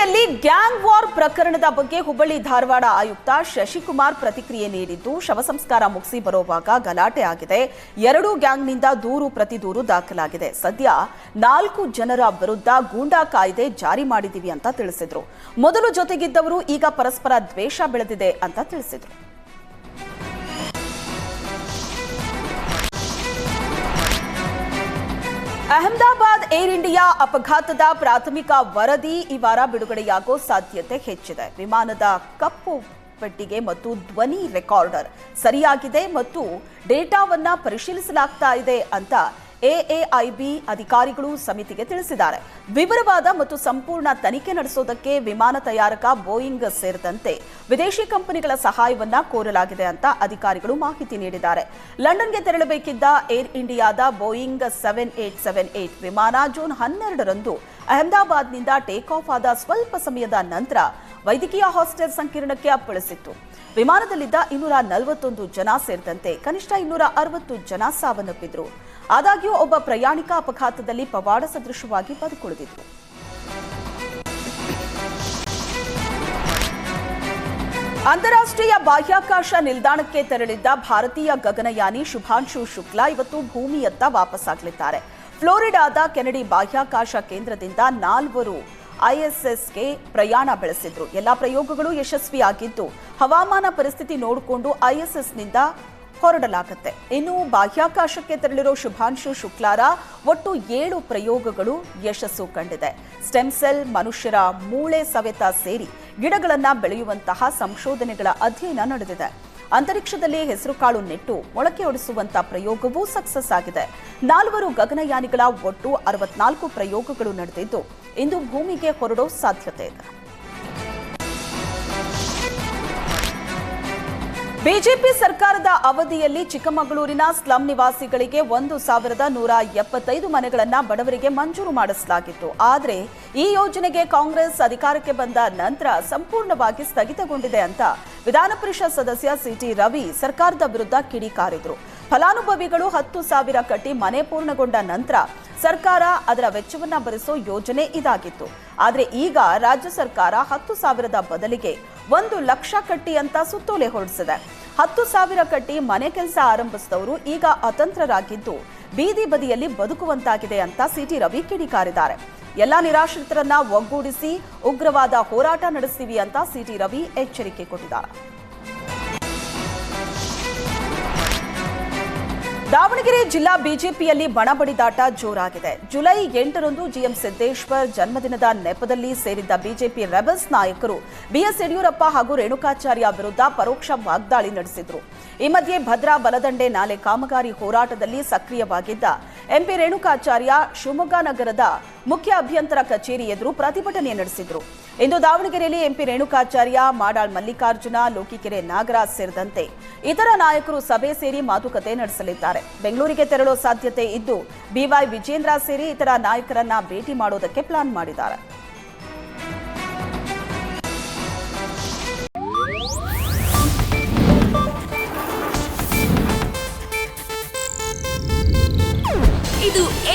ಹುಬ್ಬಳ್ಳಿಯಲ್ಲಿ gang war ಪ್ರಕರಣದ ಬಗ್ಗೆ ಹುಬ್ಬಳ್ಳಿ ಧಾರವಾಡ ಆಯುಕ್ತ ಶಶಿಕುಮಾರ್ ಪ್ರತಿಕ್ರಿಯೆ ನೀಡಿದ್ದು, ಶವ ಸಂಸ್ಕಾರ ಮುಗಿಸಿ ಬರುವಾಗ ಗಲಾಟೆ ಆಗಿದೆ. ಎರಡೂ ಗ್ಯಾಂಗ್ನಿಂದ ದೂರು ಪ್ರತಿ ದೂರು ದಾಖಲಾಗಿದೆ. ಸದ್ಯ ನಾಲ್ಕು ಜನರ ವಿರುದ್ಧ ಗೂಂಡಾ ಕಾಯ್ದೆ ಜಾರಿ ಮಾಡಿದೀವಿ ಅಂತ ತಿಳಿಸಿದ್ರು. ಮೊದಲು ಜೊತೆಗಿದ್ದವರು ಈಗ ಪರಸ್ಪರ ದ್ವೇಷ ಬೆಳೆದಿದೆ ಅಂತ ತಿಳಿಸಿದ್ರು. ಅಹಮದಾಬಾದ್ ಏರ್ ಇಂಡಿಯಾ ಅಪಘಾತದ ಪ್ರಾಥಮಿಕ ವರದಿ ಈ ವಾರ ಬಿಡುಗಡೆಯಾಗೋ ಸಾಧ್ಯತೆ ಹೆಚ್ಚಿದೆ. ವಿಮಾನದ ಕಪ್ಪು ಪೆಟ್ಟಿಗೆ ಮತ್ತು ಧ್ವನಿ ರೆಕಾರ್ಡರ್ ಸರಿಯಾಗಿದೆ ಮತ್ತು ಡೇಟಾವನ್ನ ಪರಿಶೀಲಿಸಲಾಗ್ತಾ ಇದೆ ಅಂತ ಎಎಐಬಿ ಅಧಿಕಾರಿಗಳು ಸಮಿತಿಗೆ ತಿಳಿಸಿದ್ದಾರೆ. ವಿವರವಾದ ಮತ್ತು ಸಂಪೂರ್ಣ ತನಿಖೆ ನಡೆಸೋದಕ್ಕೆ ವಿಮಾನ ತಯಾರಕ ಬೋಯಿಂಗ್ ಸೇರಿದಂತೆ ವಿದೇಶಿ ಕಂಪನಿಗಳ ಸಹಾಯವನ್ನ ಕೋರಲಾಗಿದೆ ಅಂತ ಅಧಿಕಾರಿಗಳು ಮಾಹಿತಿ ನೀಡಿದ್ದಾರೆ. ಲಂಡನ್ಗೆ ತೆರಳಬೇಕಿದ್ದ ಏರ್ ಇಂಡಿಯಾದ Boeing seven eight seven eight ವಿಮಾನ ಜೂನ್ ಹನ್ನೆರಡರಂದು ಅಹಮದಾಬಾದ್ನಿಂದ ಟೇಕ್ ಆಫ್ ಆದ ಸ್ವಲ್ಪ ಸಮಯದ ನಂತರ ವೈದ್ಯಕೀಯ ಹಾಸ್ಟೆಲ್ ಸಂಕೀರ್ಣಕ್ಕೆ ಅಪ್ಪಳಿಸಿತ್ತು. ವಿಮಾನದಲ್ಲಿದ್ದ ಇನ್ನೂರ ನಲವತ್ತೊಂದು ಜನ ಸೇರಿದಂತೆ ಕನಿಷ್ಠ ಇನ್ನೂರ ಅರವತ್ತು ಜನ ಸಾವನ್ನಪ್ಪಿದ್ರು. ಆದಾಗ್ಯೂ ಒಬ್ಬ ಪ್ರಯಾಣಿಕ ಅಪಘಾತದಲ್ಲಿ ಪವಾಡ ಸದೃಶವಾಗಿ ಬದುಕುಳಿದಿದ್ರು ಅಂತಾರಾಷ್ಟ್ರೀಯ ಬಾಹ್ಯಾಕಾಶ ನಿಲ್ದಾಣಕ್ಕೆ ತೆರಳಿದ್ದ ಭಾರತೀಯ ಗಗನಯಾನಿ ಶುಭಾಂಶು ಶುಕ್ಲಾ ಇವತ್ತು ಭೂಮಿಯತ್ತ ವಾಪಸ್ಸಾಗಲಿದ್ದಾರೆ. ಫ್ಲೋರಿಡಾದ ಕೆನಡಿ ಬಾಹ್ಯಾಕಾಶ ಕೇಂದ್ರದಿಂದ ನಾಲ್ವರು ಐಎಸ್ಎಸ್ಗೆ ಪ್ರಯಾಣ ಬೆಳೆಸಿದ್ರು. ಎಲ್ಲಾ ಪ್ರಯೋಗಗಳು ಯಶಸ್ವಿಯಾಗಿದ್ದು, ಹವಾಮಾನ ಪರಿಸ್ಥಿತಿ ನೋಡಿಕೊಂಡು ಐಎಸ್ಎಸ್ನಿಂದ ಹೊರಡಲಾಗುತ್ತೆ. ಇನ್ನು ಬಾಹ್ಯಾಕಾಶಕ್ಕೆ ತೆರಳಿರೋ ಶುಭಾಂಶು ಶುಕ್ಲಾರ ಒಟ್ಟು ಏಳು ಪ್ರಯೋಗಗಳು ಯಶಸ್ಸು ಕಂಡಿದೆ. ಸ್ಟೆಮ್ ಸೆಲ್ ಮನುಷ್ಯರ ಮೂಳೆ ಸವೆತ ಸೇರಿ ಗಿಡಗಳನ್ನು ಬೆಳೆಯುವಂತಹ ಸಂಶೋಧನೆಗಳ ಅಧ್ಯಯನ ನಡೆದಿದೆ. ಅಂತರಿಕ್ಷದಲ್ಲಿ ಹೆಸರುಕಾಳು ನೆಟ್ಟು ಮೊಳಕೆ ಒಡಿಸುವಂತ ಪ್ರಯೋಗವೂ ಸಕ್ಸಸ್ ಆಗಿದೆ. ನಾಲ್ವರು ಗಗನಯಾನಿಗಳ ಒಟ್ಟು ಅರವತ್ನಾಲ್ಕು ಪ್ರಯೋಗಗಳು ನಡೆದಿದ್ದು, ಇಂದು ಭೂಮಿಗೆ ಹೊರಡೋ ಸಾಧ್ಯತೆ ಇದೆ. ಬಿಜೆಪಿ ಸರ್ಕಾರದ ಅವಧಿಯಲ್ಲಿ ಚಿಕ್ಕಮಗಳೂರಿನ ಸ್ಲಂ ನಿವಾಸಿಗಳಿಗೆ ಒಂದು ಸಾವಿರದ ನೂರ ಎಪ್ಪತ್ತೈದು ಮನೆಗಳನ್ನು ಬಡವರಿಗೆ ಮಂಜೂರು ಮಾಡಿಸಲಾಗಿತ್ತು. ಆದರೆ ಈ ಯೋಜನೆಗೆ ಕಾಂಗ್ರೆಸ್ ಅಧಿಕಾರಕ್ಕೆ ಬಂದ ನಂತರ ಸಂಪೂರ್ಣವಾಗಿ ಸ್ಥಗಿತಗೊಂಡಿದೆ ಅಂತ ವಿಧಾನ ಪರಿಷತ್ ಸದಸ್ಯ ಸಿಟಿ ರವಿ ಸರ್ಕಾರದ ವಿರುದ್ಧ ಕಿಡಿಕಾರಿದ್ರು. ಫಲಾನುಭವಿಗಳು ಹತ್ತು ಸಾವಿರ ಕಟ್ಟಿ ಮನೆ ಪೂರ್ಣಗೊಂಡ ನಂತರ ಸರ್ಕಾರ ಅದರ ವೆಚ್ಚವನ್ನು ಭರಿಸೋ ಯೋಜನೆ ಇದಾಗಿತ್ತು. ಆದರೆ ಈಗ ರಾಜ್ಯ ಸರ್ಕಾರ ಹತ್ತು ಸಾವಿರದ ಬದಲಿಗೆ ಒಂದು ಲಕ್ಷ ಕಟ್ಟಿ ಅಂತ ಸುತ್ತೋಲೆ ಹೊರಡಿಸಿದೆ. ಹತ್ತು ಸಾವಿರ ಕಟ್ಟಿ ಮನೆ ಕೆಲಸ ಆರಂಭಿಸಿದವರು ಈಗ ಅತಂತ್ರರಾಗಿದ್ದು ಬೀದಿ ಬದಿಯಲ್ಲಿ ಬದುಕುವಂತಾಗಿದೆ ಅಂತ ಸಿಟಿ ರವಿ ಕಿಡಿಕಾರಿದ್ದಾರೆ. ಎಲ್ಲ ನಿರಾಶ್ರಿತರನ್ನ ಒಗ್ಗೂಡಿಸಿ ಉಗ್ರವಾದ ಹೋರಾಟ ನಡೆಸ್ತೀವಿ ಅಂತ ಸಿಟಿ ರವಿ ಎಚ್ಚರಿಕೆ ಕೊಟ್ಟಿದ್ದಾರೆ. ದಾವಣಗೆರೆ ಜಿಲ್ಲಾ ಬಿಜೆಪಿಯಲ್ಲಿ ಬಣಬಡಿದಾಟ ಜೋರಾಗಿದೆ. ಜುಲೈ ಎಂಟರಂದು ಜಿಎಂ ಸಿದ್ದೇಶ್ವರ್ ಜನ್ಮದಿನದ ನೆಪದಲ್ಲಿ ಸೇರಿದ್ದ ಬಿಜೆಪಿ ರೆಬಲ್ಸ್ ನಾಯಕರು ಬಿಎಸ್ ಯಡಿಯೂರಪ್ಪ ಹಾಗೂ ರೇಣುಕಾಚಾರ್ಯ ವಿರುದ್ಧ ಪರೋಕ್ಷ ವಾಗ್ದಾಳಿ ನಡೆಸಿದ್ರು. ಈ ಮಧ್ಯೆ ಭದ್ರಾ ಬಲದಂಡೆ ನಾಲೆ ಕಾಮಗಾರಿ ಹೋರಾಟದಲ್ಲಿ ಸಕ್ರಿಯವಾಗಿದ್ದ ಎಂಪಿ ರೇಣುಕಾಚಾರ್ಯ ಶಿವಮೊಗ್ಗ ನಗರದ ಮುಖ್ಯ ಅಭಿಯಂತರ ಕಚೇರಿ ಎದುರು ಪ್ರತಿಭಟನೆ ನಡೆಸಿದರು. ಇಂದು ದಾವಣಗೆರೆಯಲ್ಲಿ ಎಂಪಿ ರೇಣುಕಾಚಾರ್ಯ, ಮಾಡಾಳ್ ಮಲ್ಲಿಕಾರ್ಜುನ, ಲೋಕಿಕೆರೆ ನಾಗರಾಜ್ ಸೇರಿದಂತೆ ಇತರ ನಾಯಕರು ಸಭೆ ಸೇರಿ ಮಾತುಕತೆ ನಡೆಸಲಿದ್ದಾರೆ. ಬೆಂಗಳೂರಿಗೆ ತೆರಳೋ ಸಾಧ್ಯತೆ ಇದ್ದು ಬಿವೈ ವಿಜೇಂದ್ರ ಸೇರಿ ಇತರ ನಾಯಕರನ್ನ ಭೇಟಿ ಮಾಡೋದಕ್ಕೆ ಪ್ಲಾನ್ ಮಾಡಿದ್ದಾರೆ.